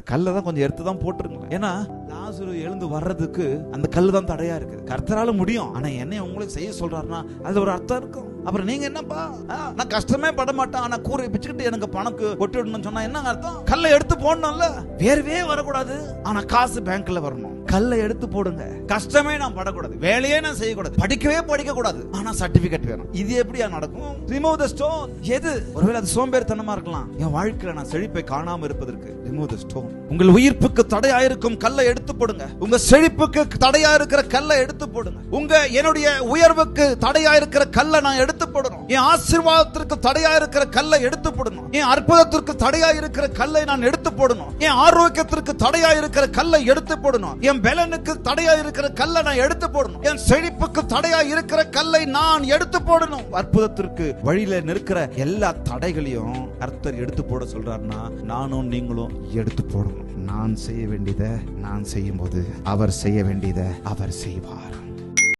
அந்த கல்லை தான் கொஞ்சம் எடுத்து தான் போட்டுருங்களேன். ஏன்னா லாசரு எழுந்து வர்றதுக்கு அந்த கல்லு தான் தடையா இருக்குது. கர்த்தரால முடியும். ஆனா என்ன உங்களுக்கு செய்ய சொல்றாருன்னா அது ஒரு அர்த்தம் இருக்கும். அப்புறம் நீங்க என்னப்பா? ஆ, நான் கஷ்டமே பட மாட்டேன். ஆனா கூரை பிச்சுக்கிட்டு எனக்கு பணக்கு கொட்டிடணும்னு சொன்னா என்ன அர்த்தம்? கல்லை எடுத்து போடணும்ல? வேர்வே வரக்கூடாது. ஆனா காசு பேங்க்ல வரணும். கல்லை எடுத்து போடுங்க. கஷ்டமே நான் படக்கூடாது. வேலையே நான் செய்யக்கூடாது. படிக்கவே படிக்க கூடாது ஆனா சர்டிபிகேட் வேணும். இது எப்படியா நடக்கும்? ரிமூவ் த ஸ்டோன் எது? ஒருவேளை அது சோம்பேறித்தனமா இருக்கலாம். என் வாழ்க்கையில நான் செழிப்பை காணாம இருப்பதற்கு ரிமூவ் த ஸ்டோன் உங்கள் உயிர்ப்புக்கு தடையாயிருக்கும் கல்லை எடுத்து போடுங்க. உங்க செழிப்புக்கு தடையா இருக்கிற கல்லை எடுத்து போடுங்க. உங்க என்னுடைய உயர்வுக்கு தடையா இருக்கிற கல்லை நான் எடுத்து போடணும். என் ஆசீர்வாதத்திற்கு தடையா இருக்கிற கல்லை எடுத்து போடணும். என் அற்புதத்திற்கு தடையா இருக்கிற கல்லை நான் எடுத்து போடணும். என் ஆரோக்கியத்திற்கு தடையா இருக்கிற கல்லை எடுத்து போடணும். என் பலனுக்கு தடையா இருக்கிற கல்லை நான் எடுத்து போடணும். என் செழிப்புக்கு தடையா இருக்கிற கல்லை நான் எடுத்து போடணும். அற்புதத்திற்கு வழியில நிற்கிற எல்லா தடைகளையும் கர்த்தர் எடுத்து போட சொல்றாருன்னா நானும் நீங்களும் எடுத்து போடணும். நான் செய்ய வேண்டியதை நான் செய்யும் போது அவர் செய்ய வேண்டியதை அவர் செய்வார்.